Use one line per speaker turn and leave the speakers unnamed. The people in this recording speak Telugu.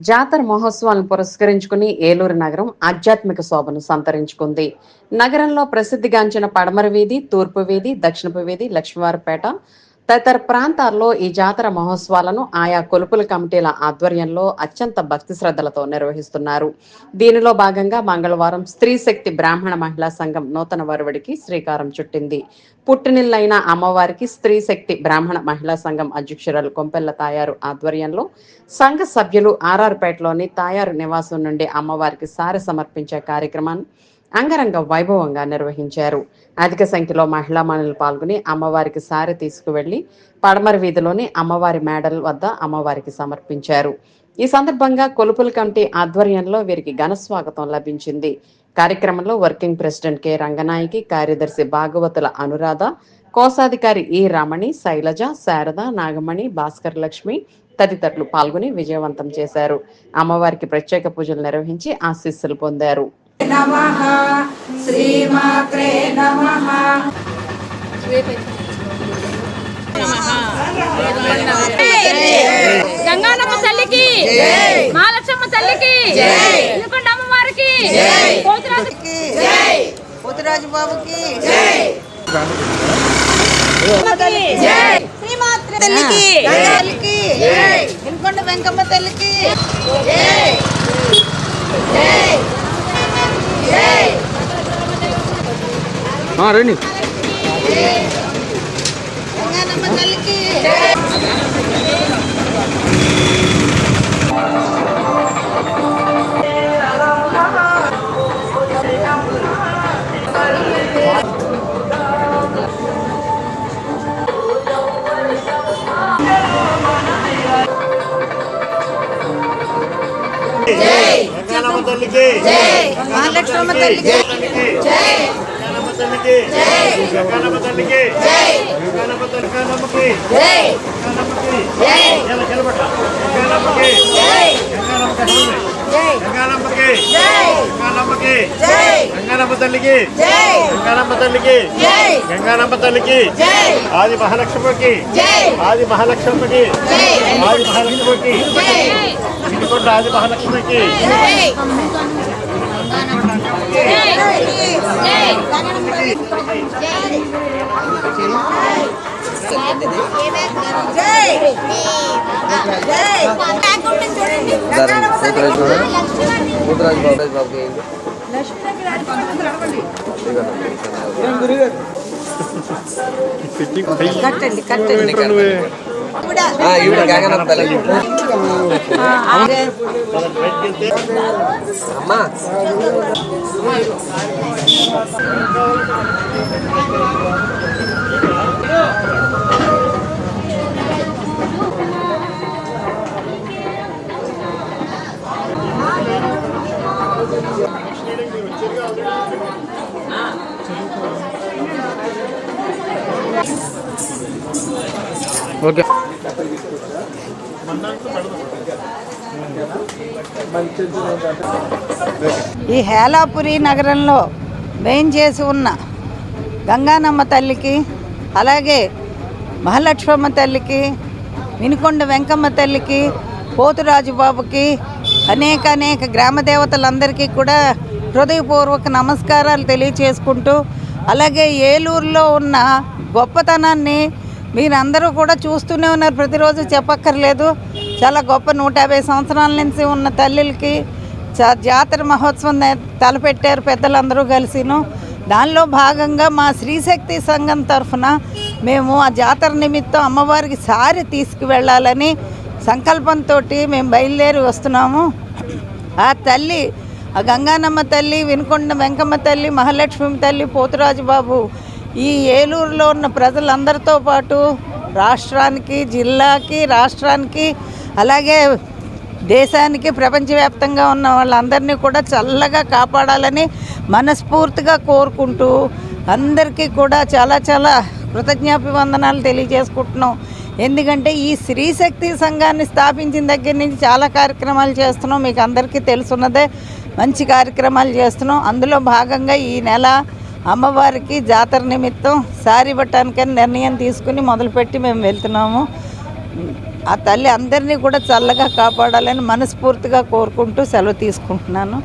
జాతర మహోత్సవాలను పురస్కరించుకుని ఏలూరు నగరం ఆధ్యాత్మిక శోభను సంతరించుకుంది. నగరంలో ప్రసిద్ధిగాంచిన పడమర వీధి తూర్పు వీధి దక్షిణపు వీధి లక్ష్మీవారిపేట తదితర ప్రాంతాల్లో ఈ జాతర మహోత్సవాలను ఆయా కొలుపుల కమిటీల ఆధ్వర్యంలో అత్యంత భక్తి శ్రద్ధలతో నిర్వహిస్తున్నారు. దీనిలో భాగంగా మంగళవారం స్త్రీ శక్తి బ్రాహ్మణ మహిళా సంఘం నూతన వరవడికి శ్రీకారం చుట్టింది. పుట్టినిల్లైన అమ్మవారికి స్త్రీ శక్తి బ్రాహ్మణ మహిళా సంఘం అధ్యక్షురాలు కొంపెల్ల తాయారు ఆధ్వర్యంలో సంఘ సభ్యులు ఆర్ఆర్పేటలోని తాయారు నివాసం నుండి అమ్మవారికి సారి సమర్పించే కార్యక్రమాన్ని అంగరంగ వైభవంగా నిర్వహించారు. అధిక సంఖ్యలో మహిళా మనులు పాల్గొని అమ్మవారికి సారి తీసుకువెళ్ళి పడమర వీధిలోని అమ్మవారి మేడల్ వద్ద అమ్మవారికి సమర్పించారు. ఈ సందర్భంగా కొలుపుల కమిటీ ఆధ్వర్యంలో వీరికి ఘన స్వాగతం లభించింది. కార్యక్రమంలో వర్కింగ్ ప్రెసిడెంట్ కె. రంగనాయకి కార్యదర్శి భాగవతుల అనురాధ కోశాధికారి ఈ రమణి శైలజ శారద నాగమణి భాస్కర్ లక్ష్మి తదితరులు పాల్గొని విజయవంతం చేశారు. అమ్మవారికి ప్రత్యేక పూజలు నిర్వహించి ఆశీస్సులు పొందారు.
నమః. శ్రీమాత్రే నమః.
గంగానమ్మ తల్లికి మహాలక్ష్మ తల్లికి ఎందుకంటే అమ్మవారికి పోతురాజు
బాబుకి.
శ్రీమాత్రి తల్లికి.
తల్లికి. వినుకొండ వెంకమ్మ తల్లికి.
రండి.
తల్లికి
గంగానమ్మ తల్లికి
మహాలక్ష్మమ్మ తల్లికి
గంగానమ్మ తల్లికి గంగానమ్మ తల్లికి గంగానమ్మ తల్లి గంగానమ్మకి గంగానమ్మకి ఎలా నిలబడ గంగానమ్మకి గంగానమ్మకి గంగానమ్మకి. గంగానమ్మకి. గంగానమ్మ తల్లికి. గంగానమ్మ తల్లికి. గంగానమ్మ తల్లికి. ఆది మహాలక్ష్మికి. ఆది మహాలక్ష్మికి. ఆది మహాలక్ష్మికి ఇదిగోండి ఆది మహాలక్ష్మికి.
పోతురాజు బాబు బాబుకి
కట్టండి కట్టండి.
ఈవిడ గంగనమ్మ తల్లి అమ్మా. ఓకే.
ఈ హేలాపురి నగరంలో వేయించేసి ఉన్న గంగానమ్మ తల్లికి అలాగే మహాలక్ష్మమ్మ తల్లికి వినుకొండ వెంకమ్మ తల్లికి పోతురాజు బాబుకి అనేక అనేక గ్రామ దేవతలందరికీ కూడా హృదయపూర్వక నమస్కారాలు తెలియచేసుకుంటూ అలాగే ఏలూరులో ఉన్న గొప్పతనాన్ని మీరందరూ కూడా చూస్తూనే ఉన్నారు. ప్రతిరోజు చెప్పక్కర్లేదు. చాలా గొప్ప నూట యాభై సంవత్సరాల నుంచి ఉన్న తల్లులకి జాతర మహోత్సవం తలపెట్టారు పెద్దలందరూ కలిసిను. దానిలో భాగంగా మా శ్రీశక్తి సంఘం తరఫున మేము ఆ జాతర నిమిత్తం అమ్మవారికి సారి తీసుకువెళ్ళాలని సంకల్పంతో మేము బయలుదేరి వస్తున్నాము. ఆ తల్లి గంగానమ్మ తల్లి వినుకొండ వెంకమ్మ తల్లి మహాలక్ష్మి తల్లి పోతురాజు బాబు ఈ ఏలూరులో ఉన్న ప్రజలందరితో పాటు రాష్ట్రానికి జిల్లాకి రాష్ట్రానికి అలాగే దేశానికి ప్రపంచవ్యాప్తంగా ఉన్న వాళ్ళందరినీ కూడా చల్లగా కాపాడాలని మనస్ఫూర్తిగా కోరుకుంటూ అందరికీ కూడా చాలా చాలా కృతజ్ఞాభివందనాలు తెలియజేసుకుంటున్నాం. ఎందుకంటే ఈ స్త్రీశక్తి సంఘాన్ని స్థాపించిన దగ్గర నుంచి చాలా కార్యక్రమాలు చేస్తున్నాం. మీకు అందరికీ తెలుసున్నదే. మంచి కార్యక్రమాలు చేస్తున్నాం. అందులో భాగంగా ఈ నెల అమ్మవారికి జాతర నిమిత్తం సారీ పట్టడానికని నిర్ణయం తీసుకుని మొదలుపెట్టి మేము వెళ్తున్నాము. ఆ తల్లి అందరినీ కూడా చల్లగా కాపాడాలని మనస్ఫూర్తిగా కోరుకుంటూ సెలవు తీసుకుంటున్నాను.